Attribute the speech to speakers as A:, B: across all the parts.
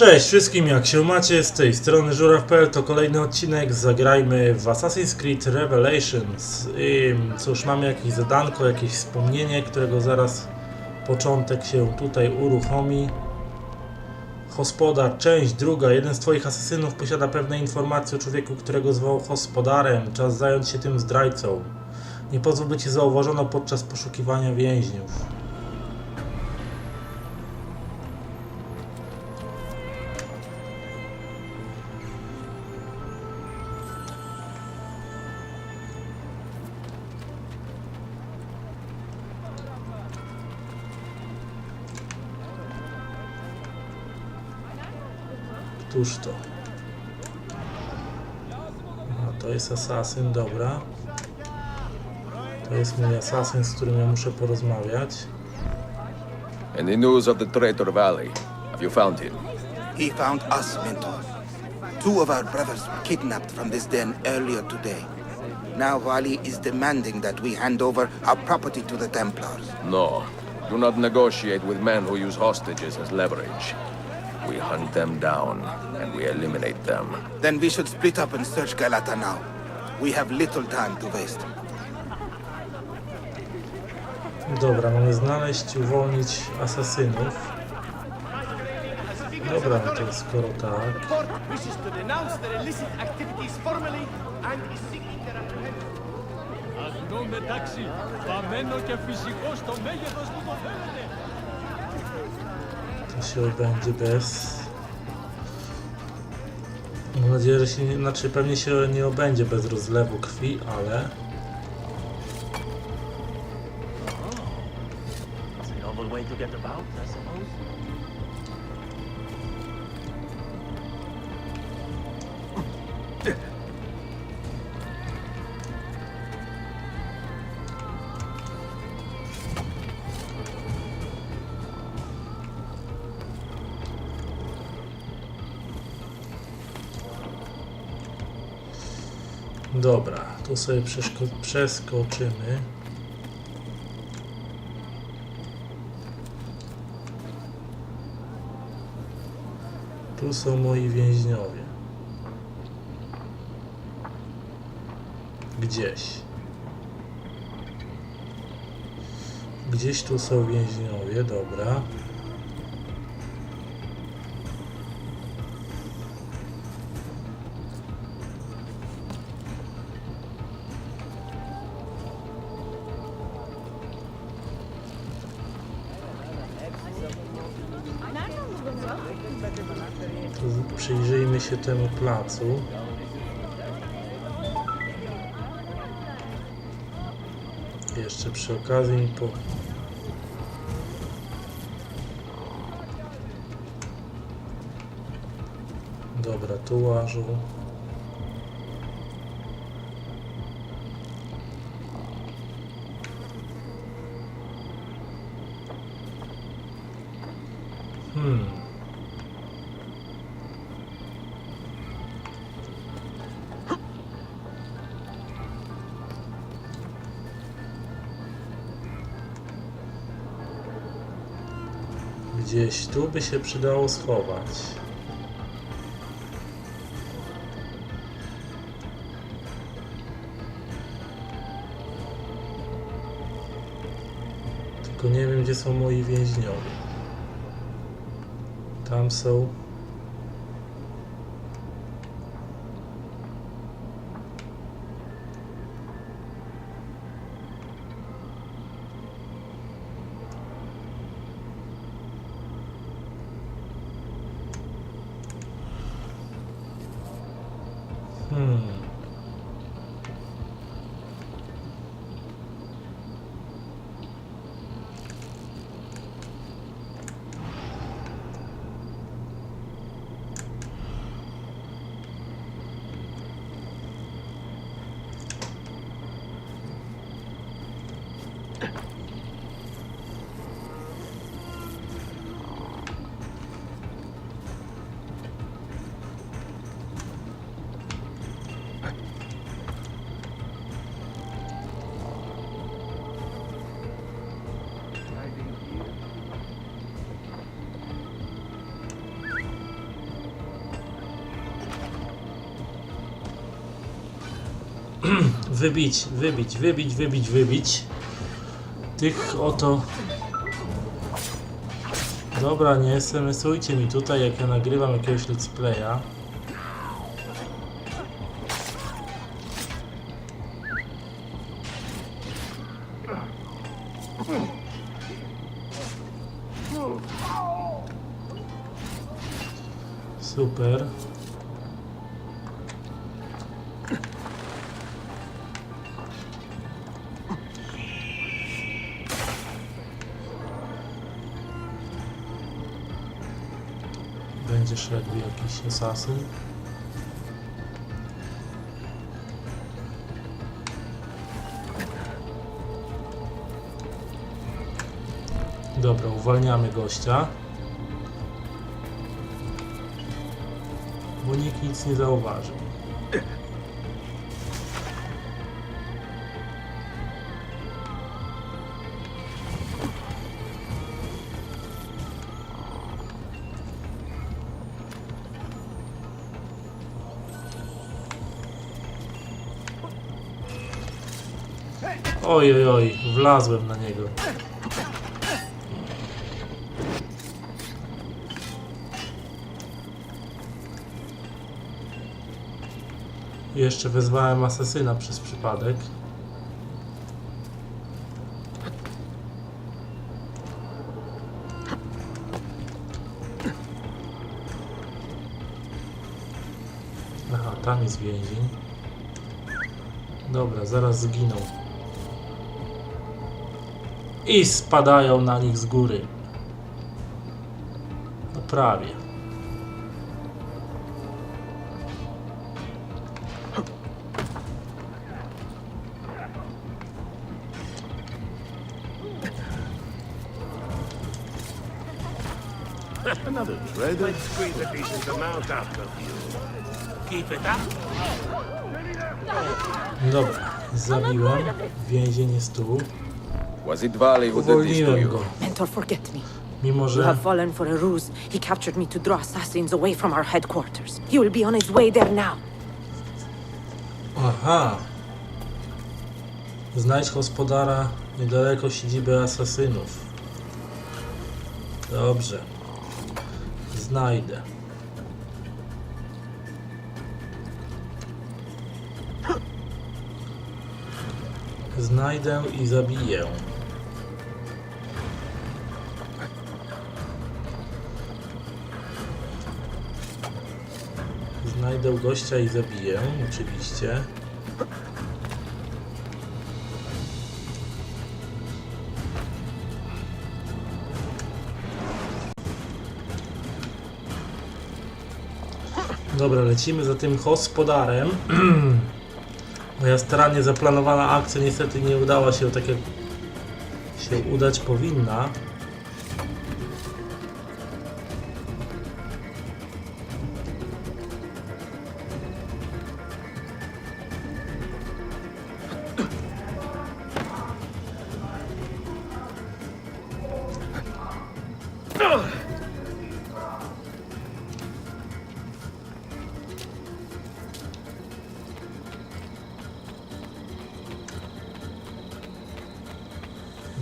A: Cześć wszystkim, jak się macie? Z tej strony Żuraw.pl to kolejny odcinek. Zagrajmy w Assassin's Creed Revelations. I cóż, mamy jakieś zadanko, jakieś wspomnienie, którego zaraz początek się tutaj uruchomi. Hospodar, część druga. Jeden z twoich asesynów posiada pewne informacje o człowieku, którego zwał hospodarem. Czas zająć się tym zdrajcą. Nie pozwól, by cię zauważono podczas poszukiwania więźniów. Któż to? A to jest asasyn, dobra. To jest mój asasyn, z którym ja muszę porozmawiać.
B: Any news of the traitor Valley? Have you found him?
C: He found us, Mentor. Two of our brothers were kidnapped from this den earlier today. Now Vali is demanding that we hand over our property to the Templars.
B: No. Do not negotiate with men who use hostages as leverage. We hunt them down, and we eliminate them.
C: Then we should split up and search Galata now. We have little time to waste.
A: Dobra, mamy znaleźć i uwolnić asasynów. Dobra, no to skoro tak.
D: court wishes to denounce their illicit activities formally and is seeking their apprehension.
E: Αγνό μεταξύ, βαμμένο και φυσικό στο μέγεθος που το θέλετε.
A: To się odbędzie bez... Mam nadzieję, że się nie... Znaczy pewnie się nie obędzie bez rozlewu krwi, ale...
D: It's a novel way to get about, I suppose.
A: Dobra, tu sobie przeskoczymy. Tu są moi więźniowie. Gdzieś. Gdzieś tu są więźniowie, dobra. Przyjrzyjmy się temu placu. Jeszcze przy okazji mi po... Dobra, tu. Hmm. Gdzieś tu by się przydało schować. Tylko nie wiem, gdzie są moi więźniowie. Tam są. Wybić, wybić, wybić, wybić, wybić. Tych oto... Dobra, nie smsujcie mi tutaj, jak ja nagrywam jakiegoś let's playa. Będzie szedł jakiś asasyn. Dobra, uwalniamy gościa. Bo nikt nic nie zauważył. Oj, oj, oj, wlazłem na niego. Jeszcze wezwałem asesyna przez przypadek. Aha, tam jest więzień. Dobra, zaraz zginą. I spadają na nich z góry. No prawie.
D: Let's squeeze a decent amount out of you. Keep it up.
A: Dobra, zabiłem. Więzień jest tu.
B: Was it Vali who did this to
A: Uwolniłem
B: you?
A: go.
F: Mentor, forget me.
A: Mimo,
F: You
A: że
F: have fallen for a ruse. He captured me to draw assassins away from our headquarters. He will be on his way there now.
A: Aha. Znajdź gospodara niedaleko siedziby asasynów. Dobrze. Znajdę. Znajdę i zabiję. Znajdę gościa i zabiję, oczywiście. Dobra, lecimy za tym gospodarem. Moja starannie zaplanowana akcja niestety nie udała się tak jak się udać powinna.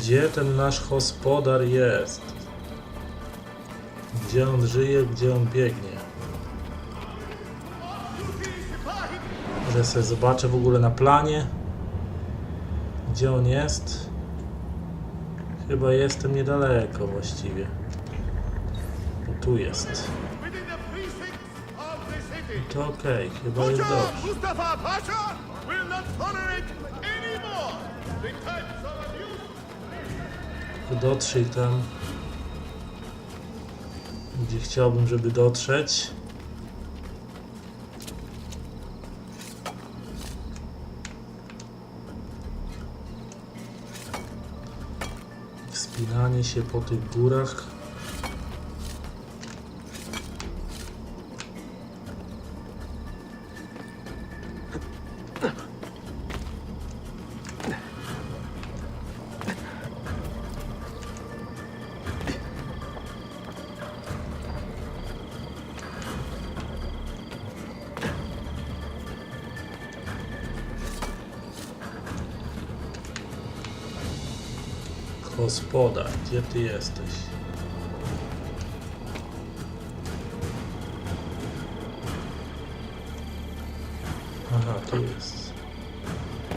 A: Gdzie ten nasz gospodar jest? Gdzie on żyje, gdzie on biegnie? Że sobie zobaczę w ogóle na planie. Gdzie on jest? Chyba jestem niedaleko właściwie. O, tu jest. To okej, chyba jest dobrze. Dotrzyj tam, gdzie chciałbym, żeby dotrzeć. Wspinanie się po tych górach. Gospodarz, gdzie ty jesteś? Aha, tu jest.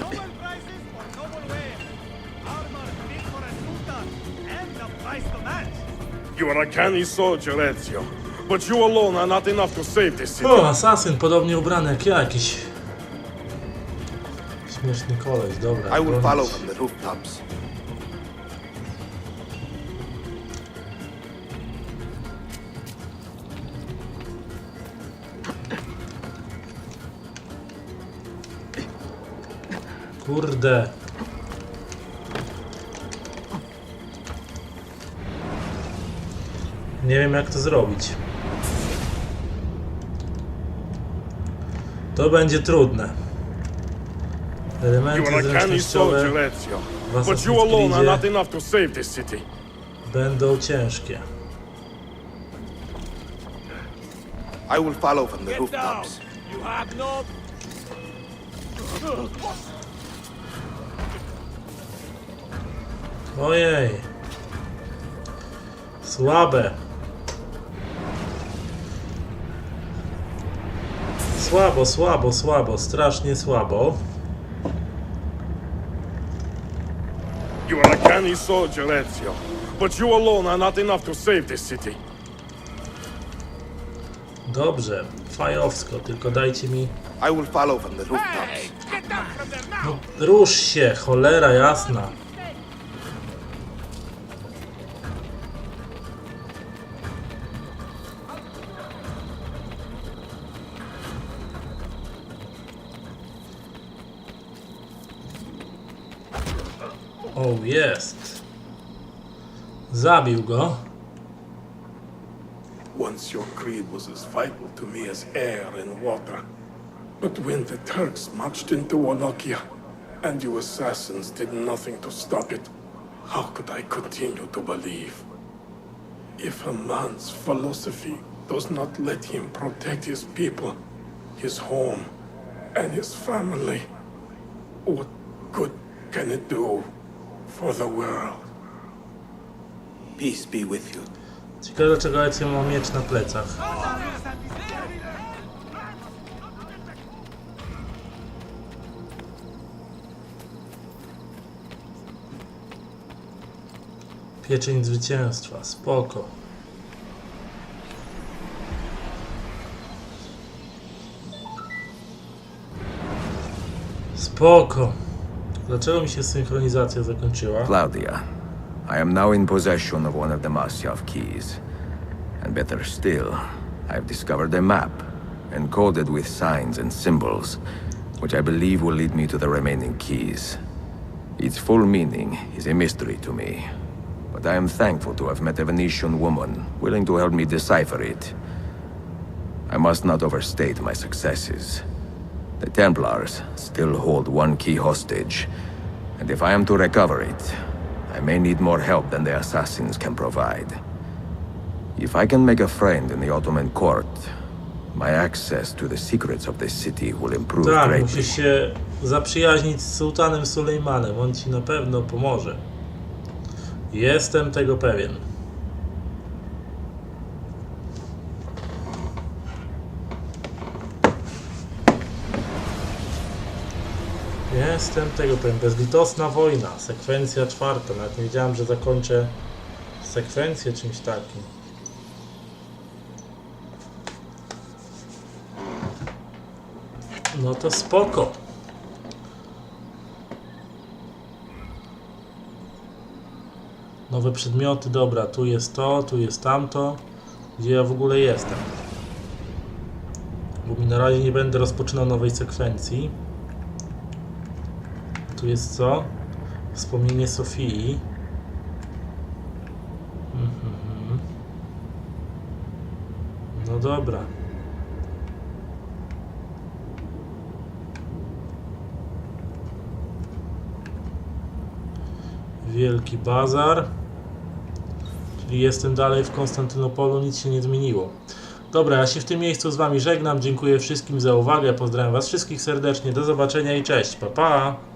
E: Noble prices for noble wear. Armor fit for a sultan, and the price to match.
D: You are a canny soldier, Ezio. But you alone are not enough to save this city.
A: O, asasyn, podobnie ubrany jak ja, jakiś... Śmieszny koleś, dobra.
C: I will
A: bronić.
C: follow from the rooftops.
A: Kurde. Nie wiem jak to zrobić. To będzie trudne. Elementy zręcznościowe w Assassin's Creedzie będą ciężkie.
C: I will follow from the rooftops.
E: You have no
A: Ojej. Słabe. Słabo, słabo, słabo, strasznie słabo.
D: You are a canny soldier, Ezio. But you alone are not enough to save this city.
A: Dobrze, fajowsko, tylko dajcie mi...
C: I will follow from the rooftops.
A: No, rusz się, cholera jasna. Oh, o, jest. Zabił go.
G: Once your creed was as vital to me as air and water. But when the Turks marched into Wallachia and you assassins did nothing to stop it, how could I continue to believe? If a man's philosophy does not let him protect his people, his home, and his family, what good can it do for the world?
C: Peace be with you.
A: Ciekawe dlaczego Ezio ma miecz na plecach. Pieczeń zwycięstwa, spoko. Spoko. Dlaczego mi się synchronizacja zakończyła?
B: Claudia, I am now in possession of one of the Masyaf keys. And better still, I have discovered a map, encoded with signs and symbols, which I believe will lead me to the remaining keys. Its full meaning is a mystery to me, but I am thankful to have met a Venetian woman willing to help me decipher it. I must not overstate my successes. The Templars still hold one key hostage, and if I am to recover it, I may need more help than the assassins can provide. If I can make a friend in the Ottoman court, my access to the secrets of this city will improve
A: Tak,
B: greatly.
A: musisz się zaprzyjaźnić z sułtanem Sulejmanem. On ci na pewno pomoże. Jestem tego pewien. Jestem tego pewien. Bezlitosna wojna. Sekwencja czwarta. Nawet nie wiedziałem, że zakończę sekwencję czymś takim. No to spoko. Nowe przedmioty, dobra, tu jest to, tu jest tamto. Gdzie ja w ogóle jestem? Bo mi na razie nie będę rozpoczynał nowej sekwencji. Tu jest co? Wspomnienie Sofii. Mhm. No dobra. Wielki Bazar. Czyli jestem dalej w Konstantynopolu, nic się nie zmieniło. Dobra, ja się w tym miejscu z Wami żegnam. Dziękuję wszystkim za uwagę. Pozdrawiam Was wszystkich serdecznie. Do zobaczenia i cześć. Pa, pa.